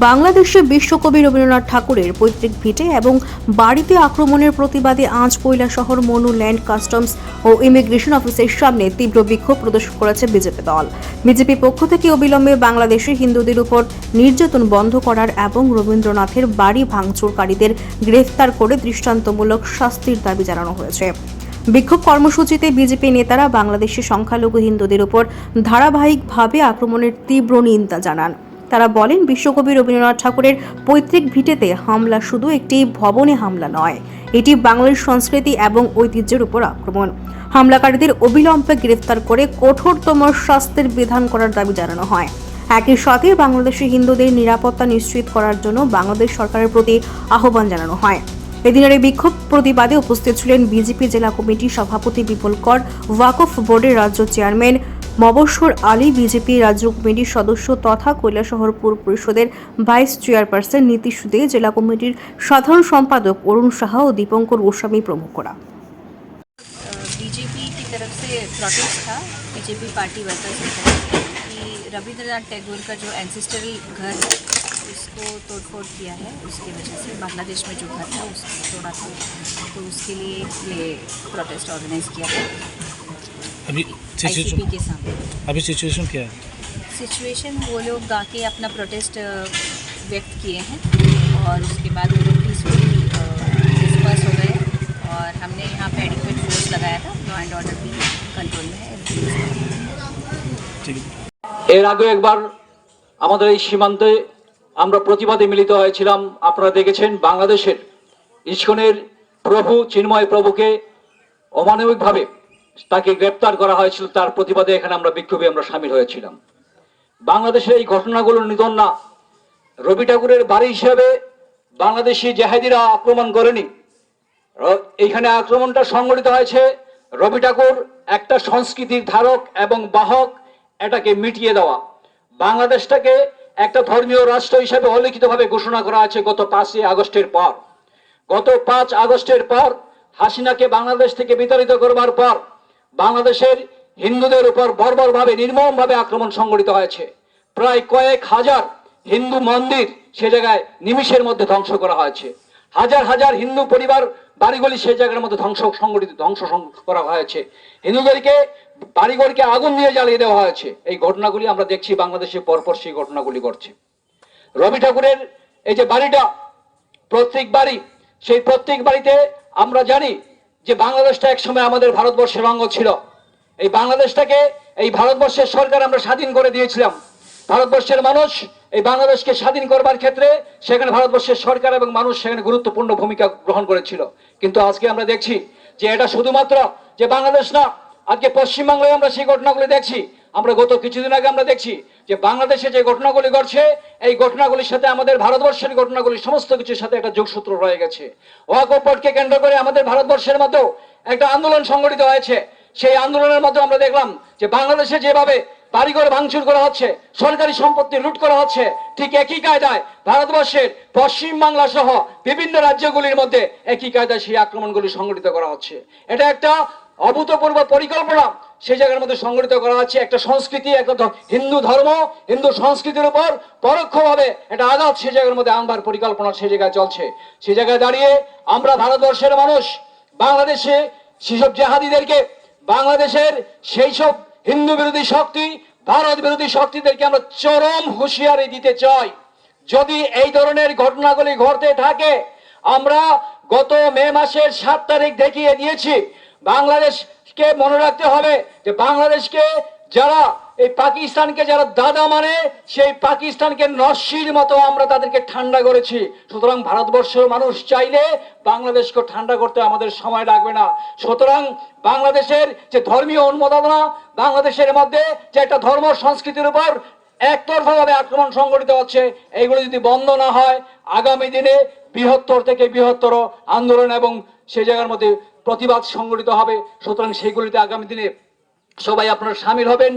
বাংলাদেশে বিশ্বকবি রবীন্দ্রনাথ ঠাকুরের পৈতৃক ভিটে এবং বাড়িতে আক্রমণের প্রতিবাদে আজ শহর মনু ল্যান্ড কাস্টমস ও ইমিগ্রেশন অফিসের সামনে তীব্র বিক্ষোভ প্রদর্শন করেছে বিজেপি দল। বিজেপি পক্ষ থেকে অবিলম্বে বাংলাদেশে হিন্দুদের উপর নির্যাতন বন্ধ করার এবং রবীন্দ্রনাথের বাড়ি ভাঙচুরকারীদের গ্রেফতার করে দৃষ্টান্তমূলক শাস্তির দাবি জানানো হয়েছে। বিক্ষোভ কর্মসূচিতে বিজেপি নেতারা বাংলাদেশের সংখ্যালঘু হিন্দুদের উপর ধারাবাহিকভাবে আক্রমণের তীব্র নিন্দা জানান। তারা বলেন, বিশ্বকবি রবীন্দ্রনাথ ঠাকুরের পৈতৃক ভিটেতে হামলা শুধু একটি ভবনে হামলা নয়, এটি বাংলার সংস্কৃতি এবং ঐতিহ্যের উপর আক্রমণ। হামলাকারীদের অবিলম্বে গ্রেফতার করে কঠোরতম শাস্তির বিধান করার দাবি জানানো হয়। একই সাথে বাংলাদেশি হিন্দুদের নিরাপত্তা নিশ্চিত করার জন্য বাংলাদেশ সরকারের প্রতি আহ্বান জানানো হয়। এদিনের এই বিক্ষোভ প্রতিবাদে উপস্থিত ছিলেন বিজেপি জেলা কমিটির সভাপতি বিপুল কর, ওয়াকফ বোর্ডের রাজ্য চেয়ারম্যান মবস্বর আলী বিজেপি রাজ্য কমিটির সদস্য তথা কৈলাসহর পুর পরিষদের ভাইস চেয়ারপারসন নীতিশ দে জেলা কমিটির সাধারণ সম্পাদক অরুণ সাহা ও দীপঙ্কর গোস্বামী প্রমুখরা बीजेपी की तरफ से प्रोटेस्ट था बीजेपी पार्टी वर्कर्स की तरफ कि रविंद्रनाथ टैगोर का जो एंसेस्टरल घर है उसको तोड़फोड़ किया है उसकी वजह से बांग्लादेश में जो घर था उसको तोड़ा था तो उसके लिए ये प्रोटेस्ट ऑर्गेनाइज किया था अभी आईसीपी सिचुएशन के सामने अभी सिचुएशन क्या है सिचुएशन वो लोग आके अपना प्रोटेस्ट अ, व्यक्त किए हैं और उसके बाद वो लोग पीसफुली डिस्पर्स हो गए और हमने यहाँ पे एडिक्वेट फोर्स लगाया था लॉ एंड ऑर्डर भी कंट्रोल में है ठीक है এর আগে একবার আমাদের এই সীমান্তে আমরা প্রতিবাদে মিলিত হয়েছিলাম আপনারা দেখেছেন বাংলাদেশের ইস্কনের প্রভু চিন্ময় প্রভুকে অমানবিকভাবে তাকে গ্রেপ্তার করা হয়েছিল, তার প্রতিবাদে এখানে আমরা বিক্ষোভে আমরা সামিল হয়েছিলাম। বাংলাদেশের এই ঘটনাগুলো নিধন না। রবি ঠাকুরের বাড়ি হিসাবে বাংলাদেশি জেহাদিরা আক্রমণ করেনি। এইখানে আক্রমণটা সংগঠিত হয়েছে। রবি ঠাকুর একটা সংস্কৃতির ধারক এবং বাহক, এটাকে মিটিয়ে দেওয়া। বাংলাদেশটাকে একটা ধর্মীয় রাষ্ট্র হিসেবে অলিখিতভাবে ঘোষণা করা আছে গত পাঁচই আগস্টের পর। গত পাঁচ আগস্টের পর হাসিনাকে বাংলাদেশ থেকে বিতাড়িত করবার পর বাংলাদেশের হিন্দুদের উপর বর্বরভাবে, নির্মমভাবে আক্রমণ সংগঠিত হয়েছে। প্রায় কয়েক হাজার হিন্দু মন্দির সে জায়গায় নিমিষের মধ্যে ধ্বংস করা হয়েছে। হাজার হাজার হিন্দু পরিবার বাড়িগুলি সেই জায়গার মধ্যে ধ্বংস সংগঠিত ধ্বংস সং- করা হয়েছে। হিন্দুদেরকে বাড়িঘরকে আগুন দিয়ে জ্বালিয়ে দেওয়া হয়েছে। এই ঘটনাগুলি আমরা দেখছি বাংলাদেশে, পরপর সেই ঘটনাগুলি ঘটছে। রবি ঠাকুরের এই যে বাড়িটা, প্রত্যেক বাড়ি, সেই প্রত্যেক বাড়িতে আমরা জানি যে বাংলাদেশটা একসময় আমাদের ভারতবর্ষের অঙ্গ ছিল। এই বাংলাদেশটাকে, এই ভারতবর্ষের সরকার আমরা স্বাধীন করে দিয়েছিলাম। ভারতবর্ষের মানুষ এই বাংলাদেশকে স্বাধীন করবার ক্ষেত্রে সেখানে ভারতবর্ষের সরকার এবং মানুষ সেখানে গুরুত্বপূর্ণ ভূমিকা গ্রহণ করেছিল। কিন্তু আজকে আমরা দেখছি যে এটা শুধুমাত্র যে বাংলাদেশ না, আজকে পশ্চিমবাংলায় আমরা সেই ঘটনাগুলো দেখছি। আমরা গত কিছুদিন আগে আমরা দেখছি যে বাংলাদেশে যে ঘটনাগুলি ঘটছে, এই ঘটনাগুলির সাথে আমাদের ভারতবর্ষের ঘটনাগুলি সমস্ত কিছুর সাথে একটা যোগসূত্র রয়ে গেছে। ওয়াকফবোর্ডকে কেন্দ্র করে আমাদের ভারতবর্ষের মধ্যেও একটা আন্দোলন সংগঠিত হয়েছে। সেই আন্দোলনের মধ্যে আমরা দেখলাম যে বাংলাদেশে যেভাবে বাড়িঘর ভাঙচুর করা হচ্ছে, সরকারি সম্পত্তি লুট করা হচ্ছে, ঠিক একই কায়দায় ভারতবর্ষের পশ্চিম বাংলা সহ বিভিন্ন রাজ্যগুলির মধ্যে একই কায়দায় সেই আক্রমণগুলি সংগঠিত করা হচ্ছে। এটা একটা অভূতপূর্ব পরিকল্পনা। সেই জায়গার মধ্যে সংগঠিত করা হচ্ছে একটা সংস্কৃতি, একটা হিন্দু ধর্ম, হিন্দু সংস্কৃতির উপর পরোক্ষভাবে একটা আঘাত সেই জায়গার মধ্যে আনবার পরিকল্পনা সেই জায়গায় চলছে। সেই জায়গায় দাঁড়িয়ে আমরা ভারতবর্ষের মানুষ, বাংলাদেশে সেসব জেহাদিদেরকে, বাংলাদেশের সেই সব হিন্দু বিরোধী শক্তি, ভারত বিরোধী শক্তিদেরকে আমরা চরম হুঁশিয়ারি দিতে চাই। যদি এই ধরনের ঘটনাগুলি ঘটতে থাকে, আমরা গত মে মাসের সাত তারিখ দেখিয়ে দিয়েছি বাংলাদেশকে মনে রাখতে হবে যে বাংলাদেশকে যারা এই পাকিস্তানকে যারা দাদা মানে সেই পাকিস্তানকে নস্যির মতো আমরা তাদেরকে ঠান্ডা করেছি। সুতরাং ভারতবর্ষের মানুষ চাইলে বাংলাদেশকে ঠান্ডা করতে আমাদের সময় লাগবে না। সুতরাং বাংলাদেশের যে ধর্মীয় উন্মাদনা বাংলাদেশের মধ্যে যে একটা ধর্ম সংস্কৃতির উপর একতরফাভাবে আক্রমণ সংগঠিত হচ্ছে, এইগুলো যদি বন্ধ না হয়, আগামী দিনে বৃহত্তর থেকে বৃহত্তর আন্দোলন এবং সেই জায়গার মধ্যে প্রতিবাদ সংগঠিত হবে। সুতরাং সেগুলিতে আগামী দিনে সবাই আপনারা সামিল হবেন।